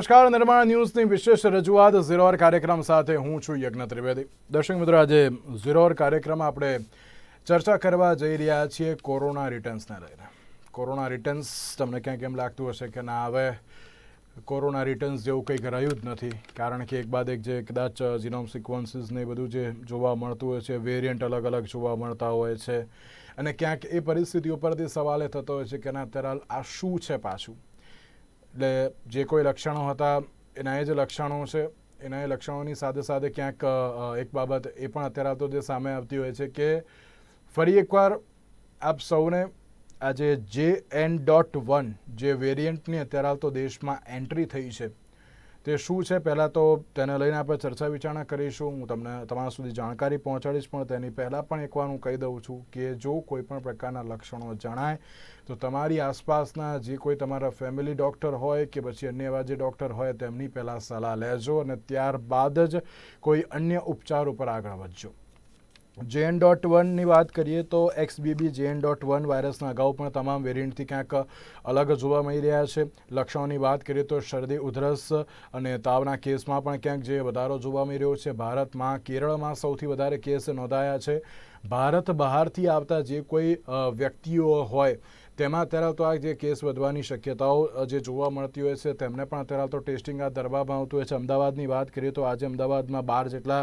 નમસ્કાર, નિર્માણ ન્યૂઝની વિશેષ રજૂઆત ઝીરોર કાર્યક્રમ સાથે હું છું યજ્ઞ ત્રિવેદી. દર્શક મિત્રો, આજે ઝીરોર કાર્યક્રમ આપણે ચર્ચા કરવા જઈ રહ્યા છીએ કોરોના રિટર્ન્સને લઈને. કોરોના રિટર્ન્સ તમને ક્યાંક એમ લાગતું હશે કે ના હવે કોરોના રિટર્ન્સ જેવું કંઈક રહ્યું જ નથી. કારણ કે એક બાદ એક જે કદાચ જીનોમ સિક્વન્સીસ ને એ બધું જે જોવા મળતું હોય છે, વેરિયન્ટ અલગ અલગ જોવા મળતા હોય છે. અને ક્યાંક એ પરિસ્થિતિ ઉપરથી સવાલ થતો હોય છે કે ના અત્યારે આ શું છે પાછું? એટલે જે કોઈ લક્ષણો હતા, એના એ જ લક્ષણો છે. એના એ લક્ષણોની સાથે સાથે ક્યાંક એક બાબત એ પણ અત્યારે તો જે સામે આવતી હોય છે કે ફરી એકવાર આપ સૌને આજે જે એન ડોટ વન જે વેરિયન્ટની અત્યારે હાલ તો દેશમાં એન્ટ્રી થઈ છે તે શું છે? પહેલાં તો તેને લઈને આપણે ચર્ચા વિચારણા કરીશું. હું તમને તમારા સુધી જાણકારી પહોંચાડીશ, પણ તેની પહેલાં પણ એકવાર હું કહી દઉં છું કે જો કોઈ પણ પ્રકારના લક્ષણો જણાય, તો તમારી આસપાસના જે કોઈ તમારા ફેમિલી ડૉક્ટર હોય કે પછી અન્ય એવા જે ડૉક્ટર હોય, તેમની પહેલાં સલાહ લેજો અને ત્યારબાદ જ કોઈ અન્ય ઉપચાર ઉપર આગળ વધજો. જેએન ડોટ વનની વાત કરીએ તો એક્સબીબી જેએન ડોટ વન વાયરસના અગાઉ પણ તમામ વેરિયન્ટથી ક્યાંક અલગ જોવા મળી રહ્યા છે. લક્ષણોની વાત કરીએ તો શરદી, ઉધરસ અને તાવના કેસમાં પણ ક્યાંક જે વધારો જોવા મળી રહ્યો છે. ભારતમાં કેરળમાં સૌથી વધારે કેસ નોંધાયા છે. ભારત બહારથી આવતા જે કોઈ વ્યક્તિઓ હોય તેમાં અત્યારે તો આ જે કેસ વધવાની શક્યતાઓ જે જોવા મળતી હોય છે, તેમને પણ અત્યારે તો ટેસ્ટિંગ આ દરબામાં આવતું હોય છે. અમદાવાદની વાત કરીએ તો આજે અમદાવાદમાં બાર જેટલા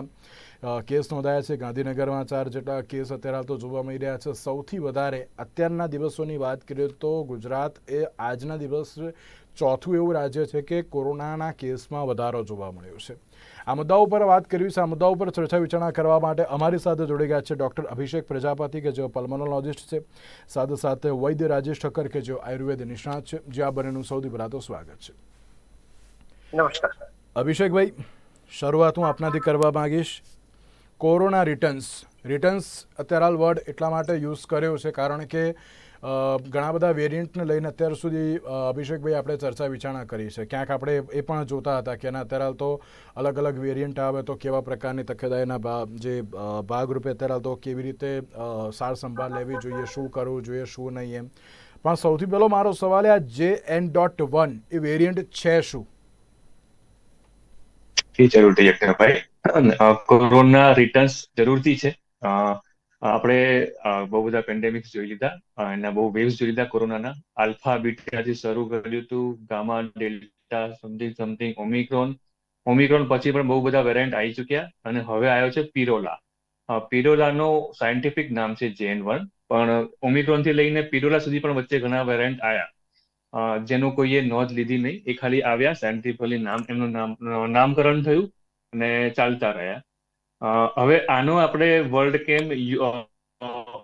કેસ નોંધાયા છે. ગાંધીનગરમાં ચાર જેટલા કેસ અત્યારે તો જોવા મળી રહ્યા છે. સૌથી વધારે અત્યારના દિવસોની વાત કરીએ તો ગુજરાત એ આજના દિવસ ચોથું એવું રાજ્ય છે કે કોરોનાના કેસમાં વધારો જોવા મળ્યો છે. આ મુદ્દા ઉપર વાત કરવી છે. આ મુદ્દા ઉપર ચર્ચા વિચારણા કરવા માટે અમારી સાથે જોડી ગયા છે ડૉક્ટર અભિષેક પ્રજાપતિ કે જેઓ પલ્મોનોલોજિસ્ટ છે. સાથે સાથે વૈદ્ય રાજેશ ઠક્કર કે જેઓ આયુર્વેદ નિષ્ણાત છે. જે આ બંનેનું સૌથી પહેલાં તો સ્વાગત છે. નમસ્કાર. અભિષેકભાઈ શરૂઆત હું આપનાથી કરવા માંગીશ. કોરોના રિટર્ન્સ રિટર્ન્સ અત્યારે હાલ વર્ડ એટલા માટે યુઝ કર્યો છે કારણ કે ઘણા બધા વેરિયન્ટને લઈને અત્યાર સુધી અભિષેકભાઈ આપણે ચર્ચા વિચારણા કરી છે. ક્યાંક આપણે એ પણ જોતા હતા કે એના અત્યારે હાલ તો અલગ અલગ વેરિયન્ટ આવે તો કેવા પ્રકારની તકેદારીના જે ભાગરૂપે અત્યારે હાલ તો કેવી રીતે સાર સંભાળ લેવી જોઈએ, શું કરવું જોઈએ, શું નહીં એમ. પણ સૌથી પહેલો મારો સવાલ આ જે N dot one A variant છે શું? જરૂરથી કોરોના રિટર્ન્સ જરૂરથી છે. આપણે બહુ બધા પેન્ડેમિક્સ જોઈ લીધા એના બહુ વેવ્સ જોઈ લીધા કોરોનાના. આલ્ફા બીટાથી શરૂ કર્યું હતું, gamma, delta something something Omicron Omicron પછી પણ બહુ બધા વેરિયન્ટ આવી ચુક્યા અને હવે આવ્યો છે પિરોલા પિરોલાનો સાયન્ટિફિક નામ છે જેન વન પણ ઓમિક્રોનથી લઈને પિરોલા સુધી પણ વચ્ચે ઘણા વેરિયન્ટ આવ્યા જેનું કોઈએ નોંધ લીધી નહીં, એ ખાલી આવ્યા સાયન્ટિફિકલી નામ, એમનું નામ, નામકરણ થયું અને ચાલતા રહ્યા. હવે આનો આપણે વર્લ્ડ કેમ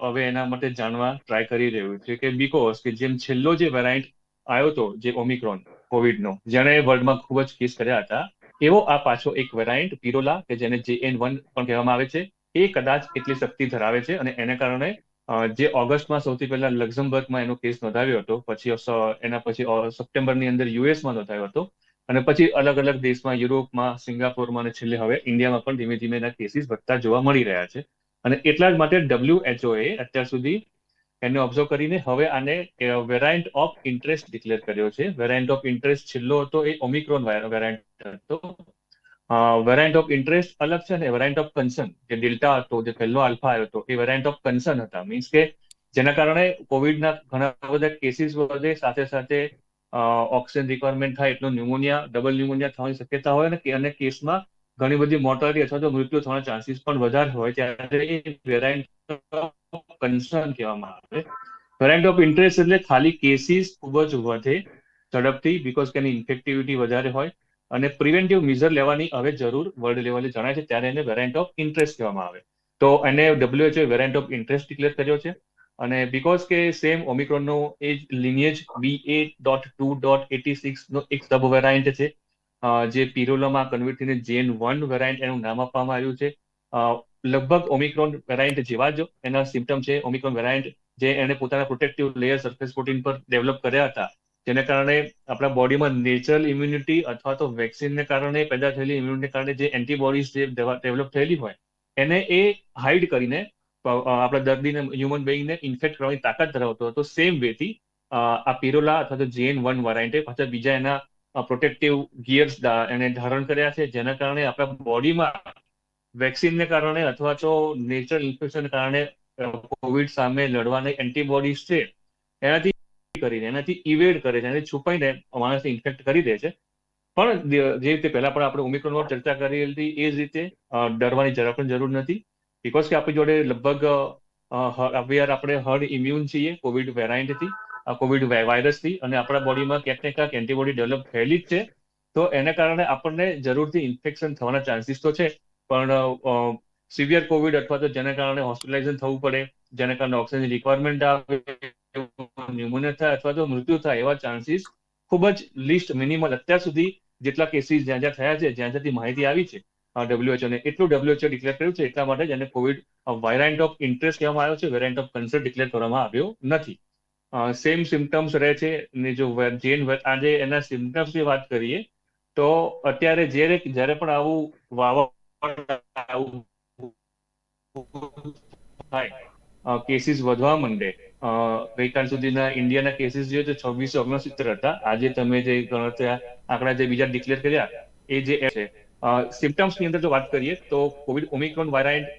હવે એના માટે જાણવા ટ્રાય કરી રહ્યું છે કે બીકોઝ કે જેમ છેલ્લો જે વેરાયન્ટ આવ્યો હતો જે ઓમિક્રોન કોવિડનો, જેણે વર્લ્ડમાં ખૂબ જ કેસ કર્યા હતા, એવો આ પાછો એક વેરાયન્ટ પિરોલા કે જેને જે એન વન પણ કહેવામાં આવે છે, એ કદાચ એટલી શક્તિ ધરાવે છે અને એને કારણે જે ઓગસ્ટમાં સૌથી પહેલા લક્ઝમબર્ગમાં એનો કેસ નોંધાવ્યો હતો, પછી એના પછી સપ્ટેમ્બરની અંદર યુએસમાં નોંધાયો હતો અને પછી અલગ અલગ દેશમાં, યુરોપમાં, સિંગાપોરમાં અને છેલ્લે હવે ઇન્ડિયામાં પણ ધીમે ધીમે એના કેસીસ વધતા જોવા મળી રહ્યા છે. અને એટલા જ માટે ડબલ્યુએચઓ એ અત્યાર સુધી એને ઓબ્ઝર્વ કરીને હવે આને વેરાયન્ટ ઓફ ઇન્ટરેસ્ટ ડિક્લેર કર્યો છે. વેરાયન્ટ ઓફ ઇન્ટરેસ્ટ છેલ્લો હતો એ ઓમિક્રોન વેરાયન્ટ હતો. વેરાયન્ટ ઓફ ઇન્ટરેસ્ટ અલગ છે ને વેરાયન્ટ ઓફ કન્સર્ન જે ડેલ્ટા હતો, જે પહેલો આલ્ફા આવ્યો હતો, એ વેરાયન્ટ ઓફ કન્સર્ન હતા. મીન્સ કે જેના કારણે કોવિડના ઘણા બધા કેસીસ વધે, સાથે સાથે ઓક્સિજન રિક્વાયરમેન્ટ થાય એટલો ન્યુમોનિયા ડબલ ન્યુમોનિયા થવાની શક્યતા હોય અને અને કેસમાં ઘણી બધી મોર્ટાલિટી અથવા તો મૃત્યુ થવાના ચાન્સીસ પણ વધારે હોય ત્યારે વેરાયન્ટ કન્સર્ન કહેવામાં આવે. વેરાયન્ટ ઓફ ઇન્ટરેસ્ટ એટલે ખાલી કેસીસ ખૂબ જ વધે, ઝડપથી બીકોઝ કે એની ઇન્ફેક્ટિવિટી વધારે હોય અને પ્રિવેન્ટિવ મેઝર લેવાની હવે જરૂર વર્લ્ડ લેવલે જણાય છે, ત્યારે એને વેરાયન્ટ ઓફ ઇન્ટરેસ્ટ કહેવામાં આવે. તો એને WHO variant of interest declare કર્યો છે. અને બીકોઝ કે સેમ ઓમિક્રોનનો એ જ lineage B A dot two dot eighty સિક્સનો એક સબ વેરાયન્ટ છે જે પિરોલામાં કન્વર્ટ થઈને જેન વન વેરાયન્ટ એનું નામ આપવામાં આવ્યું છે. લગભગ ઓમિક્રોન વેરાયન્ટ જેવા જ એના સિમ્ટમ છે. ઓમિક્રોન વેરાયન્ટ જે એને પોતાના પ્રોટેક્ટિવ લેયર સરફેસ પ્રોટીન પર ડેવલપ કર્યા હતા. જેને કારણે આપણા બોડીમાં નેચરલ ઇમ્યુનિટી અથવા તો વેક્સિનને કારણે પેદા થયેલી ઇમ્યુનિટીને કારણે જે એન્ટીબોડીઝ જે ડેવલપ થયેલી હોય, એને એ હાઇડ કરીને આપણા દર્દીને હ્યુમન બેઇંગને ઇન્ફેક્ટ કરવાની તાકાત ધરાવતો હતો. સેમ વેથી આ પિરોલા અથવા તો જેન વન વરાયન્ટે પાછા બીજા એના પ્રોટેક્ટિવ ગિયર્સ એને ધારણ કર્યા છે. જેના કારણે આપણા બોડીમાં વેક્સિનને કારણે અથવા તો નેચરલ ઇન્ફેક્શનને કારણે કોવિડ સામે લડવાની એન્ટીબોડીઝ છે. એનાથી કરીને, એનાથી ઇવેડ કરે છે. એનાથી છુપાઈને માણસને ઇન્ફેક્ટ કરી દે છે. પણ જે રીતે પહેલા પણ આપણે ઓમિક્રોન પર ચર્ચા કરી હતી, એ જ રીતે ડરવાની જરા પણ જરૂર નથી. બિકોઝ કે આપણી જોડે લગભગ વી આપણે હર્ડ ઇમ્યુન છીએ કોવિડ વેરાયન્ટથી કોવિડ વાયરસથી અને આપણા બોડીમાં ક્યાંક ને ક્યાંક એન્ટીબોડી ડેવલપ થયેલી જ છે. તો એના કારણે આપણને જરૂરથી ઇન્ફેક્શન થવાના ચાન્સીસ તો છે. પણ સિવિયર કોવિડ અથવા તો જેના કારણે હોસ્પિટલાઇઝેશન થવું પડે, જેના કારણે ઓક્સિજન રિક્વાયરમેન્ટ આવે ન્યુમોનિયા થાય અથવા તો મૃત્યુ થાય એવા ચાન્સીસ ખૂબ જ લિસ્ટ મિનિમલ અત્યાર સુધી જેટલા કેસીસ જ્યાં જ્યાં થયા છે, જ્યાં જ્યાંથી માહિતી આવી છે ડબ્લ્યુએચઓ ને એટલું ડબ્લ્યુએચઓ ડિક્લેર કર્યું છે એટલા માટે જ એને કોવિડ વાયરાન્ટ ઓફ ઇન્ટરેસ્ટ કહેવામાં આવ્યો છે વેરિયન્ટ ઓફ કન્સર્ન ડિક્લેર કરવામાં આવ્યો નથી. સેમ સિમ્ટમ્સ રહે છે, ને જો જેન આજે એના સિમ્ટમ્સની વાત કરીએ, તો અત્યારે જ્યારે જ્યારે પણ આવું વાવા થાય કેસીસ વધવા માંડે ગઈકાલ સુધીના ઇન્ડિયાના કેસીસ જે છે, છવ્વીસો ઓગણસિત્તેર હતા. આજે તમે જે ગણતરી, આંકડા જે બીજા ડિક્લેર કર્યા, એ જે છે સિમ્ટમ્સની અંદર જો વાત કરીએ તો કોવિડ ઓમિક્રોન વાયરાઇન્ટ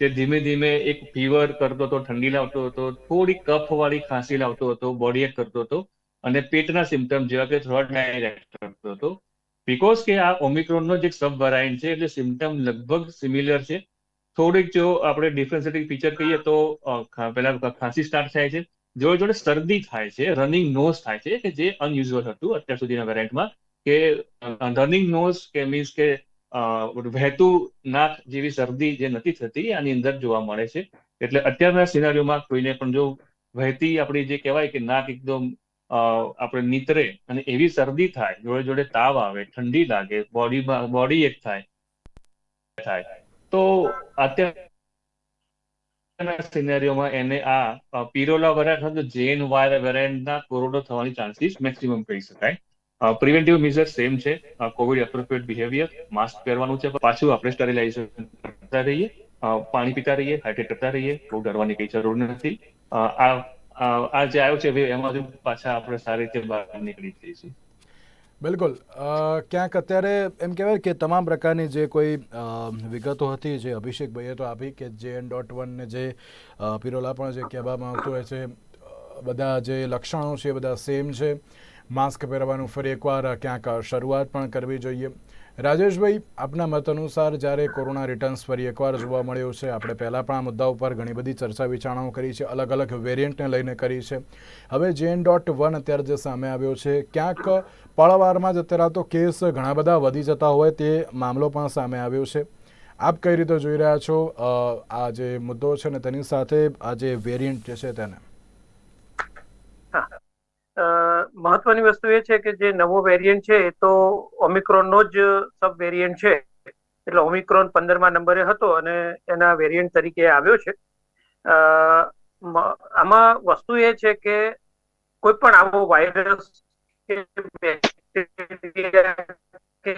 જે ધીમે ધીમે એક ફીવર કરતો હતો, ઠંડી લાવતો હતો, થોડી કફ વાળી ખાંસી લાવતો હતો બોડી એક કરતો હતો અને પેટના સિમ્ટમ જેવા કે થ્રોટ કરતો હતો. બીકોઝ કે આ ઓમિક્રોનનો જે એક સબ વેરાયન્ટ છે, એટલે સિમ્ટમ લગભગ સિમિલર છે. થોડીક જો આપણે ડિફરન્શિએટિંગ ફીચર કહીએ તો પહેલા ખાંસી સ્ટાર્ટ થાય છે. જોડે જોડે શરદી થાય છે રનિંગ નોઝ થાય છે, કે જે અનયુઝ્યુઅલ હતું અત્યાર સુધીના વેરાયન્ટમાં કે રનિંગ નોઝ કે મીન્સ કે વહેતું નાક જેવી શરદી જે નથી થતી, આની અંદર જોવા મળે છે. એટલે અત્યારના સિનારીઓમાં કોઈને પણ જો વહેતી આપણી જે કહેવાય કે નાક એકદમ આપણે નીતરે અને એવી શરદી થાય, જોડે જોડે તાવ આવે, ઠંડી લાગે, બોડીમાં, બોડી એક થાય થાય, તો અત્યારના સિનેરીઓમાં એને આ પીરોલા વેરાયન્ટ હોય જેન વાયર વેરાયન્ટના કોરોડો થવાની ચાન્સીસ મેક્સિમમ કહી શકાય. પ્રિવેન્ટિવ મેઝર સેમ છે. કોવિડ એપ્રોપ્રિએટ બિહેવિયર માસ્ક પહેરવાનું છે. પાછું આપણે સ્ટરીલાઇઝેશન કરતા રહીએ. પાણી પીતા રહીએ હાઇડ્રેટ કરતા રહીએ. બહુ ડરવાની કઈ જરૂર નથી. આ જે આવ્યો છે એમાંથી પાછા આપણે સારી રીતે બહાર નીકળી જઈશું. બિલકુલ. ક્યાંક અત્યારે એમ કહેવાય કે તમામ પ્રકારની જે કોઈ વિગતો હતી, જે અભિષેકભાઈએ તો આપી કે જે એન ડોટ વનને જે પિરોલા પણ જે કહેવામાં આવતું હોય છે બધા જે લક્ષણો છે બધા સેમ છે. માસ્ક પહેરવાનું ફરી એકવાર ક્યાંક શરૂઆત પણ કરવી જોઈએ. રાજેશભાઈ, આપના મત અનુસાર જ્યારે કોરોના રિટર્ન્સ ફરી એકવાર જોવા મળ્યો છે, આપણે પહેલાં પણ આ મુદ્દા ઉપર ઘણી બધી ચર્ચા વિચારણાઓ કરી છે, અલગ અલગ વેરિયન્ટને લઈને કરી છે. હવે જેન ડોટ વન અત્યારે જે સામે આવ્યો છે, ક્યાંક પળવારમાં જ અત્યારે તો કેસ ઘણા બધા વધી જતા હોય તે મામલો પણ સામે આવ્યો છે. આપ કઈ રીતે જોઈ રહ્યા છો આ જે મુદ્દો છે ને તેની સાથે આ જે વેરિયન્ટ જે છે તેને? મહત્વની વસ્તુ એ છે કે જે નવો વેરિયન્ટ છે એ તો ઓમિક્રોનનો જ સબ વેરિયન્ટ છે. એટલે ઓમિક્રોન પંદરમા નંબરે હતો અને એના વેરિયન્ટ તરીકે આવ્યો છે. આમાં વસ્તુ એ છે કે કોઈ પણ આવો વાયરસ કે બેક્ટેરિયા કે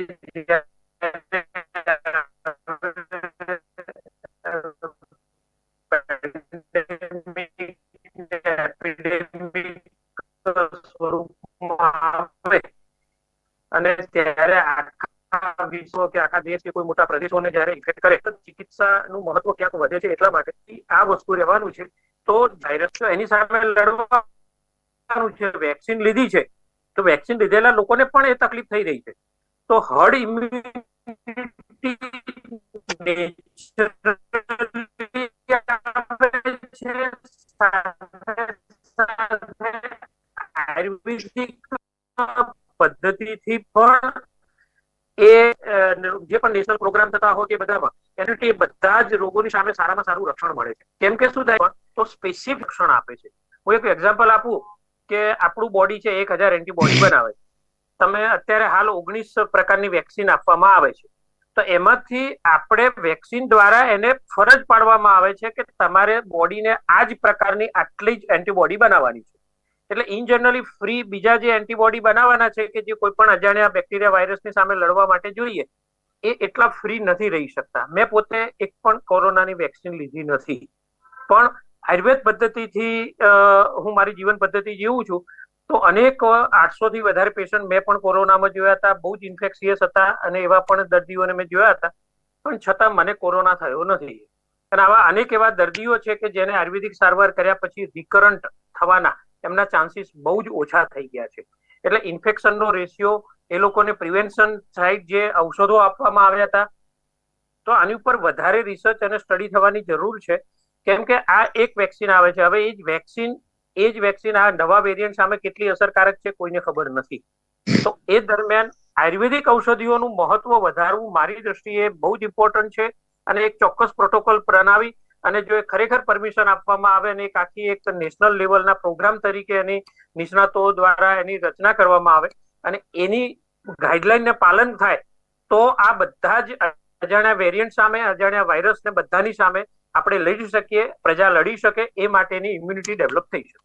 સ્વરૂપમાં આવે. અને ત્યારે આખા વિશ્વ કે આખા દેશ કે કોઈ મોટા પ્રદેશોને જયારે ઇફેક્ટ કરે, તો ચિકિત્સાનું મહત્વ ક્યાંક વધે છે એટલા માટે આ વસ્તુ રહેવાનું છે. તો વાયરસ એની સામે લડવાનું છે વેક્સિન લીધી છે, તો વેક્સિન લીધેલા લોકોને પણ એ તકલીફ થઈ રહી છે. તો હર્ડ ઇમ્યુનિટી આયુર્વેદિક પદ્ધતિથી પણ એ જે પણ નેશનલ પ્રોગ્રામ થતા હોય કે બધામાં એનાથી બધા જ રોગોની સામે સારામાં સારું રક્ષણ મળે છે. કેમ કે શું થાય? તો સ્પેસિફિક રક્ષણ આપે છે. હું એક એક્ઝામ્પલ આપું કે આપણું બોડી છે એક હજાર એન્ટીબોડી બનાવે છે. તમે અત્યારે હાલ ઓગણીસ પ્રકારની વેક્સિન આપવામાં આવે છે. તો એમાંથી આપણે વેક્સિન દ્વારા એને ફરજ પાડવામાં આવે છે કે તમારે બોડીને આ જ પ્રકારની આટલી જ એન્ટીબોડી બનાવવાની છે. એટલે ઇન જનરલી ફ્રી બીજા જે એન્ટીબોડી બનાવવાના છે કે જે કોઈ પણ અજાણ્યા બેક્ટેરિયા વાયરસની સામે લડવા માટે જોઈએ, એ એટલા ફ્રી નથી રહી શકતા. મેં પોતે એક પણ કોરોનાની વેક્સિન લીધી નથી. પણ આયુર્વેદ પદ્ધતિથી હું મારી જીવન પદ્ધતિ જીવું છું, તો અનેક આઠસો થી વધારે પેશન્ટ મેં પણ કોરોનામાં જોયા હતા, બહુ જ ઇન્ફેક્સિયસ હતા અને એવા પણ દર્દીઓને મેં જોયા હતા. પણ છતાં મને કોરોના થયો નથી. અને આવા અનેક એવા દર્દીઓ છે કે જેને આયુર્વેદિક સારવાર કર્યા પછી રિકરન્ટ થવાના એમના ચાન્સીસ બહુ જ ઓછા થઈ ગયા છે. એટલે ઇન્ફેક્શનનો રેશિયો એ લોકોને પ્રિવેન્શન સાઇડ જે ઔષધો આપવામાં આવ્યા હતા, તો આની ઉપર વધારે રિસર્ચ અને સ્ટડી થવાની જરૂર છે. કેમ કે આ એક વેક્સિન આવે છે. હવે એ જ વેક્સિન એ જ વેક્સિન આ નવા વેરિયન્ટ સામે કેટલી અસરકારક છે કોઈને ખબર નથી. તો એ દરમિયાન આયુર્વેદિક ઔષધિઓનું મહત્વ વધારવું મારી દ્રષ્ટિએ બહુ જ ઇમ્પોર્ટન્ટ છે. અને એક ચોક્કસ પ્રોટોકોલ બનાવી અને જો એ ખરેખર પરમિશન આપવામાં આવે અને એક આખી એક નેશનલ લેવલના પ્રોગ્રામ તરીકે એની નિષ્ણાતો દ્વારા એની રચના કરવામાં આવે અને એની ગાઈડલાઈનને પાલન થાય, તો આ બધા જ અજાણ્યા વેરિયન્ટ સામે, અજાણ્યા વાયરસને બધાની સામે આપણે લડી શકીએ, પ્રજા લડી શકે, એ માટેની ઇમ્યુનિટી ડેવલપ થઈ શકે.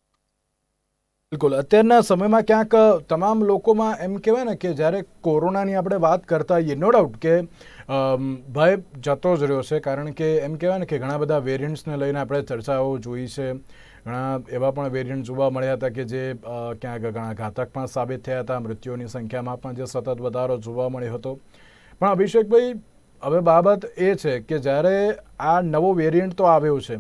બિલકુલ. અત્યારના સમયમાં ક્યાંક તમામ લોકોમાં એમ કહેવાય ને કે જ્યારે કોરોનાની આપણે વાત કરતા હોઈએ નો ડાઉટ કે ભય જતો જ રહ્યો છે. કારણ કે એમ કહેવાય ને કે ઘણા બધા વેરિયન્ટ્સને લઈને આપણે ચર્ચાઓ જોઈ છે. ઘણા એવા પણ વેરિયન્ટ જોવા મળ્યા હતા કે જે ક્યાંક ઘણા ઘાતક પણ સાબિત થયા હતા. મૃત્યુઓની સંખ્યામાં પણ જે સતત વધારો જોવા મળ્યો હતો. પણ અભિષેકભાઈ, હવે બાબત એ છે કે જ્યારે આ નવો વેરિયન્ટ તો આવ્યો છે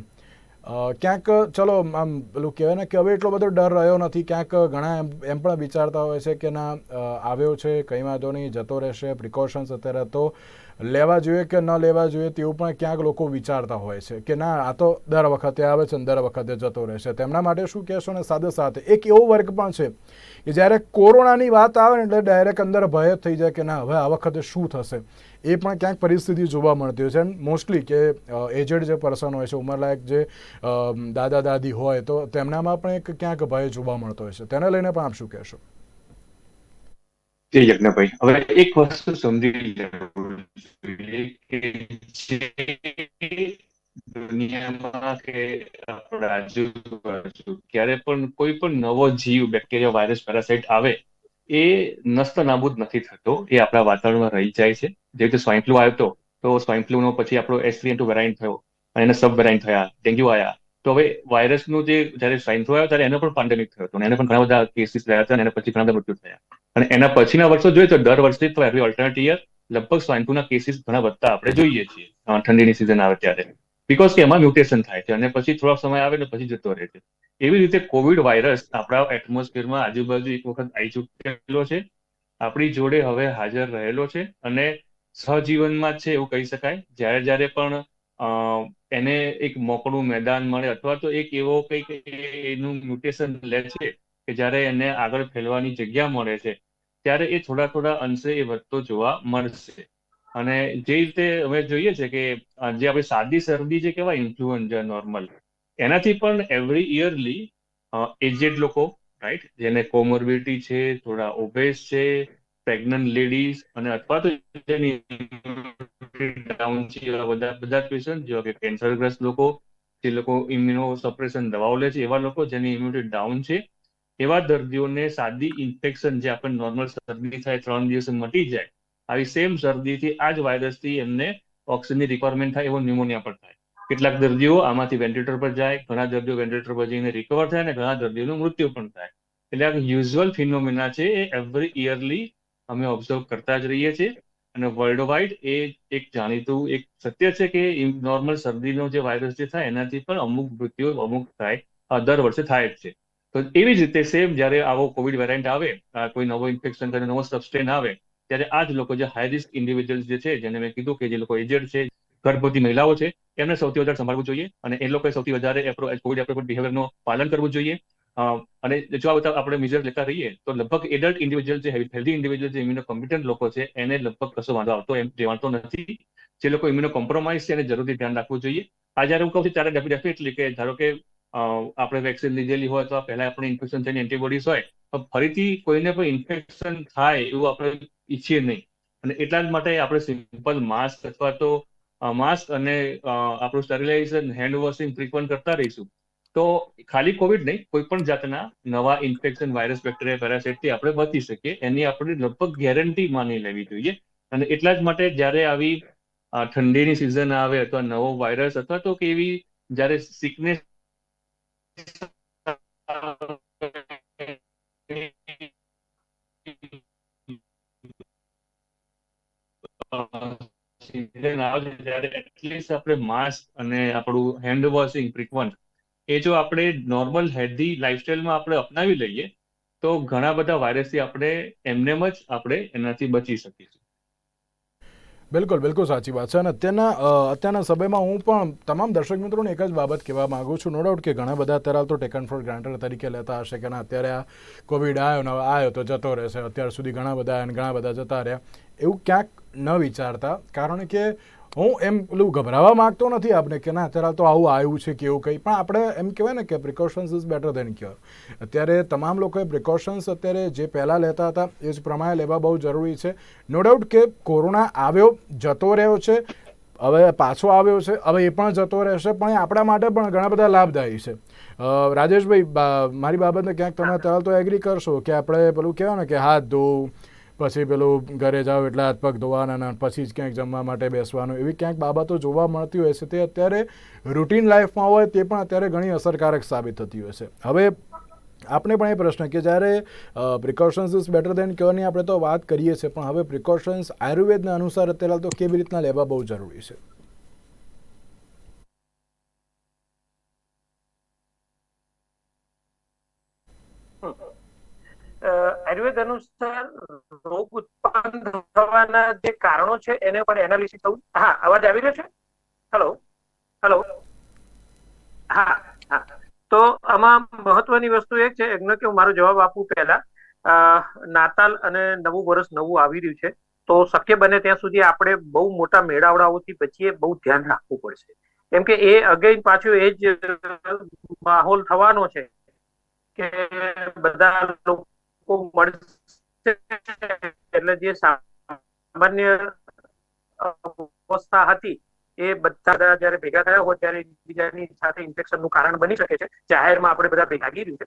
ક્યાંક, ચલો, આમ પેલું કહેવાય ને કે હવે એટલો બધો ડર રહ્યો નથી, ક્યાંક ઘણા એમ એમ પણ વિચારતા હોય છે કે ના આવ્યો છે, કંઈ વાંધો નહીં, જતો રહેશે પ્રિકોશન્સ અત્યારે તો લેવા જોઈએ કે ન લેવા જોઈએ તેવું પણ ક્યાંક લોકો વિચારતા હોય છે કે ના, આ તો દર વખતે આવે છે દર વખતે જતો રહેશે. તેમના માટે શું કહેશો ને સાથે સાથે? એક એવો વર્ગ પણ છે કે જ્યારે કોરોનાની વાત આવે ને એટલે ડાયરેક્ટ અંદર ભય જ થઈ જાય કે ના, હવે આ વખતે શું થશે? એ પણ ક્યાંક પરિસ્થિતિ જોવા મળતી હોય છે. એન્ડ મોસ્ટલી કે એજેડ જે પર્સન હોય છે, ઉંમરલાયક જે દાદા, દાદી હોય, તો તેમનામાં પણ એક ક્યાંક ભય જોવા મળતો હોય છે. તેને લઈને પણ આપ શું કહેશો? જી યજ્ઞભાઈ, હવે એક વસ્તુ સમજી દુનિયામાં કે આજુબાજુ ક્યારે પણ કોઈ પણ નવો જીવ બેક્ટેરિયા વાયરસ પેરાસાઇટ આવે એ નસ્ત નાબૂદ નથી થતો, એ આપણા વાતાવરણમાં રહી જાય છે. જે રીતે સ્વાઇન ફ્લુ આવ્યો તો સ્વાઇન ફ્લુ નો પછી આપણો એસ થ્રી વેરાયન્ટ થયો, અને એના સબ વેરાયન્ટ થયા, ડેન્ગ્યુ આવ્યા તો હવે વાયરસનું જે જ્યારે સ્વાઇન ફ્લુ આવ્યો, ત્યારે એનો પણ પેન્ડેમિક થયો હતો એને પણ ઘણા બધા કેસીસ થયા હતા, અને એના પછી ઘણા બધા મૃત્યુ થયા. અને એના પછીના વર્ષો જોઈએ તો દર વર્ષે તો એવરી ઓલ્ટરનેટ યર લગભગ સ્વાઇન ફ્લુના કેસીસ ઘણા વધતા આપણે જોઈએ છીએ. ઠંડીની સિઝન આવે ત્યારે. બીકોઝ કે એમાં મ્યુટેશન થાય છે અને પછી થોડો સમય આવે ને પછી જતો રહે છે. એવી રીતે કોવિડ વાયરસ આપણા એટમોસ્ફિયરમાં આજુબાજુ એક વખત આવી ચૂકેલો છે. આપણી જોડે હવે હાજર રહેલો છે અને સહજીવનમાં છે એવું કહી શકાય. જ્યારે જ્યારે પણ એને એક મોકળું મેદાન મળે અથવા તો એક એવો કંઈક એનું મ્યુટેશન લે છે કે જ્યારે એને આગળ ફેલવાની જગ્યા મળે છે, ત્યારે એ થોડા થોડા અંશે એ વધતો જોવા મળશે. અને જે રીતે અમે જોઈએ છે કે જે આપણે સાદી શરદી જે કહેવાય ઇન્ફ્લુએન્ઝા નોર્મલ એનાથી પણ એવરી ઇયરલી એજેડ લોકો રાઈટ જેને કોમોર્બિડિટી છે, થોડા ઓબેસ છે પ્રેગ્નન્ટ લેડીઝ અને અથવા તો જેની ડાઉન છે, એવા બધા બધા પેશન્ટ જેવા કે કેન્સરગ્રસ્ત લોકો, જે લોકો ઇમ્યુનો સપ્રેશન દવાઓ લે છે, એવા લોકો જેની ઇમ્યુનિટી ડાઉન છે, એવા દર્દીઓને સાદી ઇન્ફેક્શન જે આપણે નોર્મલ શરદી થાય, ત્રણ દિવસ મટી જાય આવી સેમ શરદીથી આ જ વાયરસથી એમને ઓક્સિજનની રિક્વાયરમેન્ટ થાય એવો ન્યુમોનિયા પણ થાય. કેટલાક દર્દીઓ આમાંથી વેન્ટિલેટર પર જાય, ઘણા દર્દીઓ વેન્ટિલેટર પર જઈને રિકવર થાય અને ઘણા દર્દીઓનું મૃત્યુ પણ થાય. એટલે આ યુઝ્યુઅલ ફિનોમિના છે, એ એવરી ઇયરલી અમે ઓબ્ઝર્વ કરતા જ રહીએ છીએ. અને વર્લ્ડ વાઇડ એ એક જાણીતું એક સત્ય છે કે નોર્મલ શરદીનો જે વાયરસ જે થાય એનાથી પણ અમુક મૃત્યુ અમુક થાય દર વર્ષે થાય જ છે. તો એવી જ રીતે સેમ જ્યારે આવો કોવિડ વેરિયન્ટ આવે કોઈ નવો ઇન્ફેક્શન કરીને નવો સબસ્ટ્રેન આવે ત્યારે આ જ લોકો જે હાઈ રિસ્ક ઇન્ડિવિજ્યુઅલ્સ જે છે, જેને મેં કીધું કે જે લોકો એજેડ છે, ગર્ભવતી મહિલાઓ છે, એમને સૌથી વધારે સંભાળવું જોઈએ અને એ લોકોએ સૌથી વધારે કોવિડ એપ્રોપ્રિએટ બિહેવિયરનું પાલન કરવું જોઈએ. અને જો આ બધા આપણે મેજર લેતા રહીએ, તો લગભગ એડલ્ટ ઇન્ડિવિજ્યુઅલ જે હેલ્ધી ઇન્ડિવિજ્યુઅલ જે ઇમ્યુનો કોમ્પિટન્ટ લોકો છે, એને લગભગ કશો વાંધો આવતો એમ જવાતો નથી. જે લોકો ઇમ્યુનો કોમ્પ્રોમાઇઝ છે, એને જરૂરથી ધ્યાન રાખવું જોઈએ. આ જ્યારે હું કહું છું, ત્યારે ડેફિનેટલી કે ધારો કે આપણે વેક્સિન લીધેલી હોય અથવા પહેલા આપણે ઇન્ફેક્શન થઈને એન્ટીબોડીઝ હોય તો ફરીથી કોઈને પણ ઇન્ફેક્શન થાય એવું આપણે ઈચ્છીએ નહીં. અને એટલા જ માટે આપણે સિમ્પલ માસ્ક અથવા તો માસ્ક અને આપણું સ્ટરીલાઇઝેશન હેન્ડ વોશિંગ ફ્રીક્વન્ટ કરતા રહીશું. તો ખાલી કોવિડ નહીં, કોઈ પણ જાતના નવા ઇન્ફેક્શન વાયરસ બેક્ટેરિયા પેરાસાઇટથી આપણે બચી શકીએ. એની આપણે લગભગ ગેરંટી માની લેવી જોઈએ. અને એટલા જ માટે જ્યારે આવી ઠંડીની સિઝન આવે અથવા નવો વાયરસ અથવા તો કે એવી જ્યારે સિકનેસ સિઝન આવે છે ત્યારે એટલીસ્ટ આપણે માસ્ક અને આપણું હેન્ડ વોશિંગ ફ્રીક્વન્ટ એ જો આપણે નોર્મલ હેલ્ધી લાઈફસ્ટાઈલમાં આપણે અપનાવી લઈએ, તો ઘણા બધા વાયરસથી આપણે એમનેમ જ આપણે એનાથી બચી શકીશું. બિલકુલ બિલકુલ સાચી વાત છે. અને અત્યારના અત્યારના સમયમાં હું પણ તમામ દર્શક મિત્રોને એક જ બાબત કહેવા માગું છું. નો ડાઉટ કે ઘણા બધા અત્યારે તો ટેકન ફોર ગ્રાન્ટેડ તરીકે લેતા હશે કે ના, અત્યારે આ કોવિડ આવ્યો ને આવ્યો તો જતો રહેશે. અત્યાર સુધી ઘણા બધા ઘણા બધા જતા રહ્યા. એવું ક્યાંક ન વિચારતા. કારણ કે હું એમ પેલું ગભરાવા માંગતો નથી આપણે કે ના, અત્યારે તો આવું આવ્યું છે કે એવું કંઈ. પણ આપણે એમ કહેવાય ને કે precautions is better than cure અત્યારે તમામ લોકોએ પ્રિકોશન્સ અત્યારે જે પહેલાં લેતા હતા એ જ પ્રમાણે લેવા બહુ જરૂરી છે. નો ડાઉટ કે કોરોના આવ્યો, જતો રહ્યો છે, હવે પાછો આવ્યો છે, હવે એ પણ જતો રહેશે, પણ એ આપણા માટે પણ ઘણા બધા લાભદાયી છે. રાજેશભાઈ મારી બાબતને ક્યાંક તમે તરત તો એગ્રી કરશો કે આપણે પેલું કહેવાય ને કે હાથ ધોવું પછી પેલું ઘરે જાઓ એટલે હાથ પગ ધોવાના પછી જ ક્યાંક જમવા માટે બેસવાનું. એવી ક્યાંક બાબતો જોવા મળતી હોય છે, તે અત્યારે રૂટીન લાઈફમાં હોય તે પણ અત્યારે ઘણી અસરકારક સાબિત થતી હોય છે. હવે આપણે પણ એ પ્રશ્ન કે જ્યારે પ્રિકોશન્સ ઇઝ બેટર દેન ક્યોરની આપણે તો વાત કરીએ છીએ, પણ હવે પ્રિકોશન્સ આયુર્વેદના અનુસાર અત્યારે તો કેવી રીતના લેવા બહુ જરૂરી છે? આયુર્વેદ અનુસાર રોગ ઉત્પન્ન થવાના જે કારણો છે, એને પણ એનાલિસિસ થવું. હા, અવાજ આવી રહ્યો છે? હેલો હેલો હા હા. તો આમાં મહત્વની વસ્તુ એ છે, એમને કે મારો જવાબ આપું પહેલા. નાતાલ અને નવું વર્ષ નવું આવી રહ્યું છે, તો શક્ય બને ત્યાં સુધી આપણે બહુ મોટા મેળાવડાઓથી બચીએ બહુ ધ્યાન રાખવું પડશે. કેમ કે એ અગેન પાછું એ જ માહોલ થવાનો છે કે બધા લોકો મળશે એટલે જે સામાન્ય અવસ્થા હતી એ બધા જયારે ભેગા થયા હોય ત્યારે એકબીજાની સાથે ઇન્ફેક્શનનું કારણ બની શકે છે. જાહેરમાં આપણે બધા ભેગા ગી છે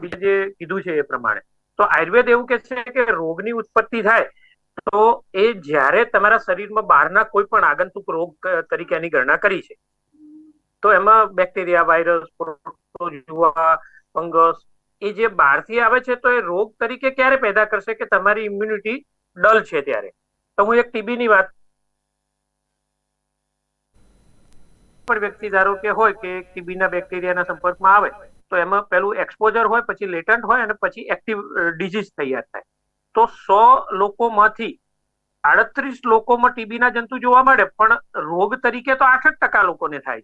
બીજું જે કીધું છે એ પ્રમાણે. તો આયુર્વેદ એવું કે છે કે રોગની ઉત્પત્તિ થાય તો એ જ્યારે તમારા શરીરમાં બહારના કોઈ પણ આગંતુક રોગ તરીકે એની ગણના કરી છે. તો એમાં બેક્ટેરિયા, વાયરસ ફંગસ એ જે બહારથી આવે છે, તો એ રોગ તરીકે ક્યારે પેદા કરશે કે તમારી ઇમ્યુનિટી ડલ છે ત્યારે? તો હું એક ટીબી ની વાત પણ વ્યક્તિ ધારો કે હોય કે ટીબીના બેક્ટેરિયાના સંપર્કમાં આવે, તો એમાં પેલું એક્સપોઝર હોય, પછી લેટન્ટ હોય અને પછી એક્ટિવ ડિઝીઝ તૈયાર થાય. તો સો લોકોમાંથી આડત્રીસ લોકોમાં ટીબીના જંતુ જોવા મળે, પણ રોગ તરીકે તો આઠ જ ટકા લોકોને થાય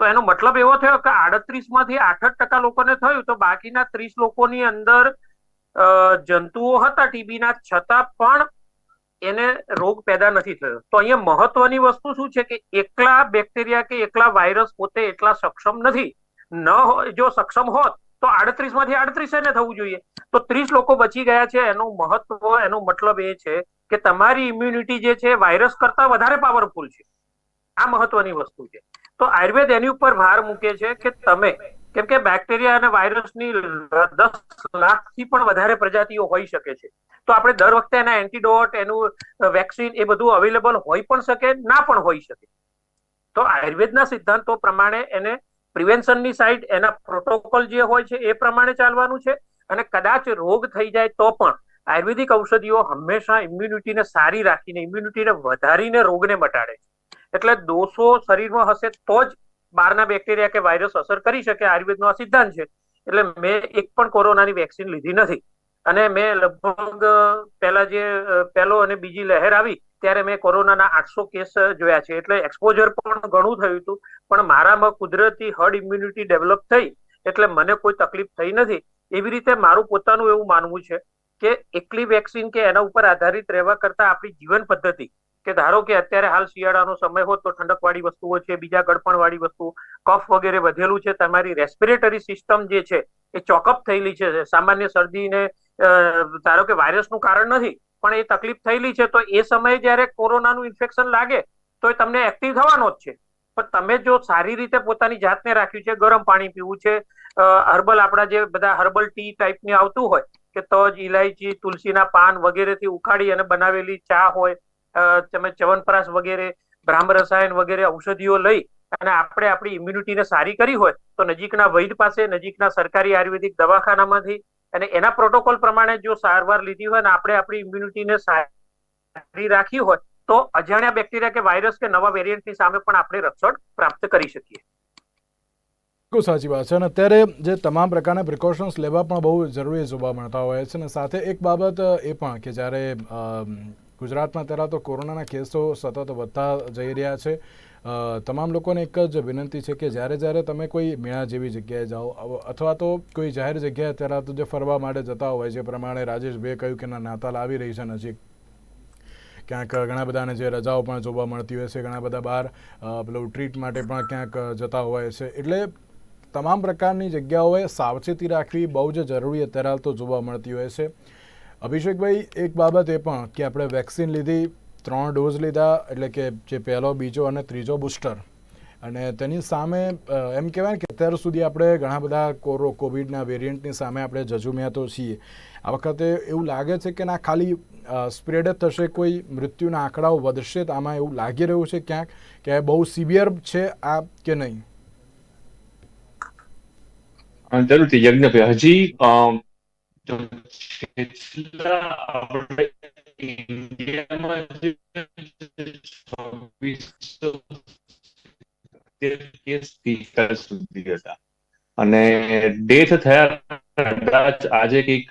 તો એનો મતલબ એવો થયો કે આડત્રીસમાંથી આઠ ટકા લોકોને થયું તો બાકીના ત્રીસ લોકોની અંદર જંતુઓ હતા ટીબીના, છતાં પણ એને રોગ પેદા નથી થયો. તો અહીંયા મહત્વની વસ્તુ શું છે કે એકલા બેક્ટેરિયા કે એકલા વાયરસ પોતે એટલા સક્ષમ નથી. ન હોય જો સક્ષમ હોત તો આડત્રીસમાંથી આડત્રીસ એને થવું જોઈએ. તો ત્રીસ લોકો બચી ગયા છે. એનું મહત્વ, એનો મતલબ એ છે કે તમારી ઇમ્યુનિટી જે છે વાયરસ કરતા વધારે પાવરફુલ છે. આ મહત્વની વસ્તુ છે. તો આયુર્વેદ એની ઉપર ભાર મૂકે છે કે તમે, કેમ કે બેક્ટેરિયા અને વાયરસની દસ લાખથી પણ વધારે પ્રજાતિઓ હોઈ શકે છે. તો આપણે દર વખતે એના એન્ટીડોટ એનું વેક્સિન એ બધું અવેલેબલ હોઈ પણ શકે, ના પણ હોઈ શકે. તો આયુર્વેદના સિદ્ધાંતો પ્રમાણે એને પ્રિવેન્શનની સાઈડ એના પ્રોટોકોલ જે હોય છે એ પ્રમાણે ચાલવાનું છે. અને કદાચ રોગ થઈ જાય તો પણ આયુર્વેદિક ઔષધિઓ હંમેશા ઇમ્યુનિટીને સારી રાખીને ઇમ્યુનિટીને વધારીને રોગને મટાડે છે. એટલે દોષો શરીરમાં હશે તો જ બહારના બેક્ટેરિયા કે વાયરસ અસર કરી શકે, આયુર્વેદનો આ સિદ્ધાંત છે. એટલે મેં એક પણ કોરોનાની વેક્સિન લીધી નથી. અને મેં લગભગ પહેલા જે પહેલો અને બીજી લહેર આવી, ત્યારે મેં કોરોનાના આઠસો કેસ જોયા છે. એટલે એક્સપોઝર પણ ઘણું થયું હતું, પણ મારામાં કુદરતી હર્ડ ઇમ્યુનિટી ડેવલપ થઈ, એટલે મને કોઈ તકલીફ થઈ નથી. એવી રીતે મારું પોતાનું એવું માનવું છે કે એકલી વેક્સિન કે એના ઉપર આધારિત રહેવા કરતા આપણી જીવન પદ્ધતિ કે ધારો કે અત્યારે હાલ શિયાળાનો સમય હોત તો ઠંડકવાળી વસ્તુઓ છે, બીજા ગળપણ વાળી વસ્તુ, કફ વગેરે વધેલું છે, તમારી રેસ્પિરેટરી સિસ્ટમ જે છે એ ચોકઅપ થયેલી છે, સામાન્ય શરદીને ધારો કે વાયરસનું કારણ નથી, પણ એ તકલીફ થયેલી છે, તો એ સમયે જ્યારે કોરોનાનું ઇન્ફેક્શન લાગે, તો એ તમને એક્ટિવ થવાનો જ છે. પણ તમે જો સારી રીતે પોતાની જાતને રાખ્યું છે, ગરમ પાણી પીવું છે હર્બલ આપણા જે બધા હર્બલ ટી ટાઈપની આવતું હોય, કે તજ ઇલાયચી તુલસીના પાન વગેરેથી ઉકાળી અને બનાવેલી ચા હોય તમે ચવનપ્રાશ વગેરે બ્રાહ્મ રસાયણ વગેરે ઔષધિઓ લઈ અને આપણે આપણી ઇમ્યુનિટીને સારી કરી હોય, તો નજીકના વૈદ પાસે, નજીકના સરકારી આયુર્વેદિક દવાખાનામાંથી અને એના પ્રોટોકોલ પ્રમાણે જો સારવાર લીધી હોય અને આપણે આપણી ઇમ્યુનિટીને સારી રાખી હોય, તો અજાણ્યા બેક્ટેરિયા કે વાયરસ કે નવા વેરિયન્ટની સામે પણ આપણે રક્ષણ પ્રાપ્ત કરી શકીએ. બિલકુલ સાચી વાત છે અને અત્યારે જે તમામ પ્રકારના પ્રિકોશન્સ લેવા પણ બહુ જરૂરી જોવા મળતા હોય છે અને સાથે એક બાબત એ પણ કે જ્યારે ગુજરાતમાં અત્યારે તો કોરોનાના કેસો સતત વધતા જઈ રહ્યા છે. તમામ લોકોને એક જ વિનંતી છે કે જ્યારે જ્યારે તમે કોઈ મેળા જેવી જગ્યાએ જાઓ અથવા તો કોઈ જાહેર જગ્યાએ અત્યારે તો જે ફરવા માટે જતા હોય છે પ્રમાણે રાજેશભાઈએ કહ્યું કે નાતાલ આવી રહી છે નજીક. ક્યાંક ઘણા બધાને જે રજાઓ પણ જોવા મળતી હોય છે, ઘણા બધા બહાર પેલું ટ્રીટ માટે પણ ક્યાંક જતા હોય છે. એટલે તમામ પ્રકારની જગ્યાઓએ સાવચેતી રાખવી બહુ જ જરૂરી અત્યારે તો જોવા મળતી હોય છે. અભિષેકભાઈ, એક બાબત એ પણ કે આપણે વેક્સિન લીધી, ત્રણ ડોઝ લીધા, એટલે કે જે પહેલો, બીજો અને ત્રીજો બુસ્ટર. અને તેની સામે એમ કહેવાય કે અત્યાર સુધી આપણે ઘણા બધા કોરો, કોવિડના વેરિયન્ટની સામે આપણે જજુમ્યા તો છીએ. આ વખતે એવું લાગે છે કે ના, ખાલી સ્પ્રેડ જ થશે, કોઈ મૃત્યુના આંકડાઓ વધશે તો આમાં એવું લાગી રહ્યું છે ક્યાંક કે બહુ સિવિયર છે આ કે નહીં? જરૂરથી યજ્ઞભાઈ હજી અને ડેથ થયા આજે કંઈક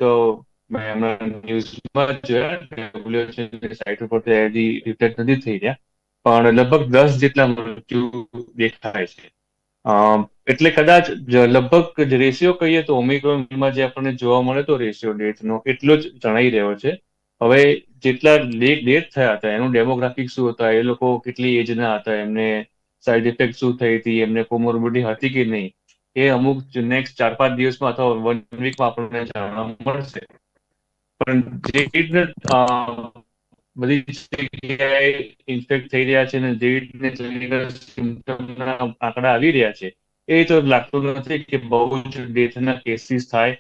મેં હમણાં ન્યૂઝમાં જોયા WHO સાઇટ ઉપર હજી રિપોર્ટ નથી થઈ રહ્યા, પણ લગભગ દસ જેટલા મૃત્યુ દેખાય છે. એટલે કદાચ લગભગ રેશિયો કહીએ તો ઓમિક્રોનમાં જે આપણને જોવા મળે તો રેશિયો ડેથનો એટલો જ જણાઈ રહ્યો છે. હવે જેટલા ડેથ થયા હતા, એનું ડેમોગ્રાફિક શું હતા, એ લોકો કેટલી એજના હતા, એમને સાઇડ ઇફેક્ટ શું થઈ હતી, એમને કોમોર્બિડિટી હતી કે નહીં, એ અમુક નેક્સ્ટ ચાર પાંચ દિવસમાં અથવા વન વીકમાં આપણને જાણવા મળશે. પણ જે બધી જગ્યાએ ઇન્ફેક્ટ થઈ રહ્યા છે અને જે રીતે symptom આંકડા આવી રહ્યા છે એ તો લાગતું નથી કે બહુ જ ડેથના કેસીસ થાય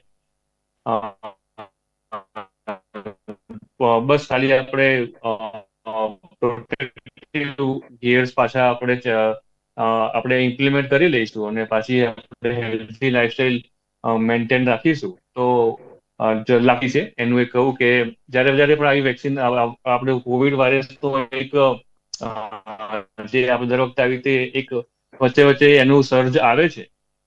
બસ ખાલી આપણે ગિયર્સ પાછા આપણે આપણે ઇમ્પ્લિમેન્ટ કરી લઈશું અને પાછી આપણે હેલ્ધી લાઈફસ્ટાઈલ મેન્ટેન રાખીશું તો લાગી છે. એનું એક કહું કે જ્યારે જ્યારે પણ આવી વેક્સિન આપણે કોવિડ વાયરસ તો એક જે આપણે દર વખતે આવી રીતે એક વચ્ચે વચ્ચે એનું સર્જ આવે છે.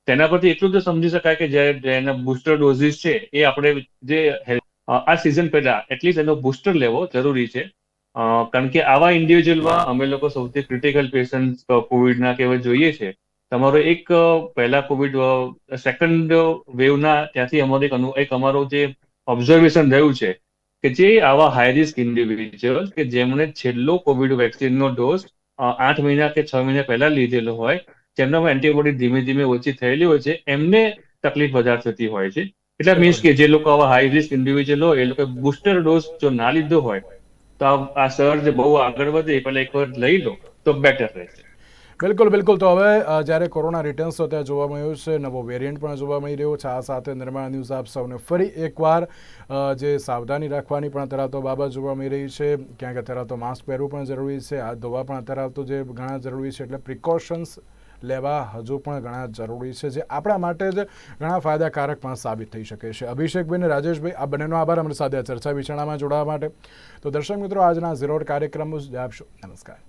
તેના પરથી એટલું તો સમજી શકાય કે જે એના બુસ્ટર ડોઝીસ છે, એ આપણે જે આ સિઝન પહેલા એટલીસ્ટ એનો બુસ્ટર લેવો જરૂરી છે. કારણ કે આવા ઇન્ડિવિજ્યુઅલમાં અમે લોકો સૌથી ક્રિટિકલ પેશન્ટ કોવિડના કહેવાય જોઈએ છે. તમારો એક પહેલા કોવિડ સેકન્ડ વેવના ત્યાંથી અમારો એક એક અમારો જે ઓબ્ઝર્વેશન રહ્યું છે કે જે આવા હાઈ રિસ્ક ઇન્ડિવિજ્યુઅલ કે જેમણે છેલ્લો કોવિડ વેક્સિનનો ડોઝ આઠ મહિના કે છ મહિના પહેલા લીધેલો હોય જેમનામાં એન્ટીબોડી ધીમે ધીમે ઓછી થયેલી હોય છે, એમને તકલીફ વધારે થતી હોય છે. એટલે મીન્સ કે જે લોકો આવા હાઈ રિસ્ક ઇન્ડિવિજ્યુઅલ હોય, એ લોકો બુસ્ટર ડોઝ જો ના લીધો હોય, તો આ સર્જ બહુ આગળ વધે પહેલા એકવાર લઈ લો તો બેટર રહેશે. બિલકુલ બિલકુલ. તો હવે જ્યારે કોરોના રિટર્ન્સ તો ત્યાં જોવા મળ્યું છે, નવો વેરિયન્ટ પણ જોવા મળી રહ્યો છે, આ સાથે નિર્માણ ન્યૂઝ આપ સૌને ફરી એકવાર જે સાવધાની રાખવાની પણ અત્યારે તો બાબત જોવા મળી રહી છે. ક્યાંક અત્યારે તો માસ્ક પહેરવું પણ જરૂરી છે હાથ ધોવા પણ અત્યારે તો જે ઘણા જરૂરી છે, એટલે પ્રિકોશન્સ લેવા હજુ પણ ઘણા જરૂરી છે, જે આપણા માટે જ ઘણા ફાયદાકારક પણ સાબિત થઈ શકે છે. અભિષેકભાઈ અને રાજેશભાઈ, આ બંનેનો આભાર. અમારી સાથે ચર્ચા વિચારણામાં જોડાવા માટે. તો દર્શક મિત્રો, આજના ઝીરોડ કાર્યક્રમ જ આપશો નમસ્કાર.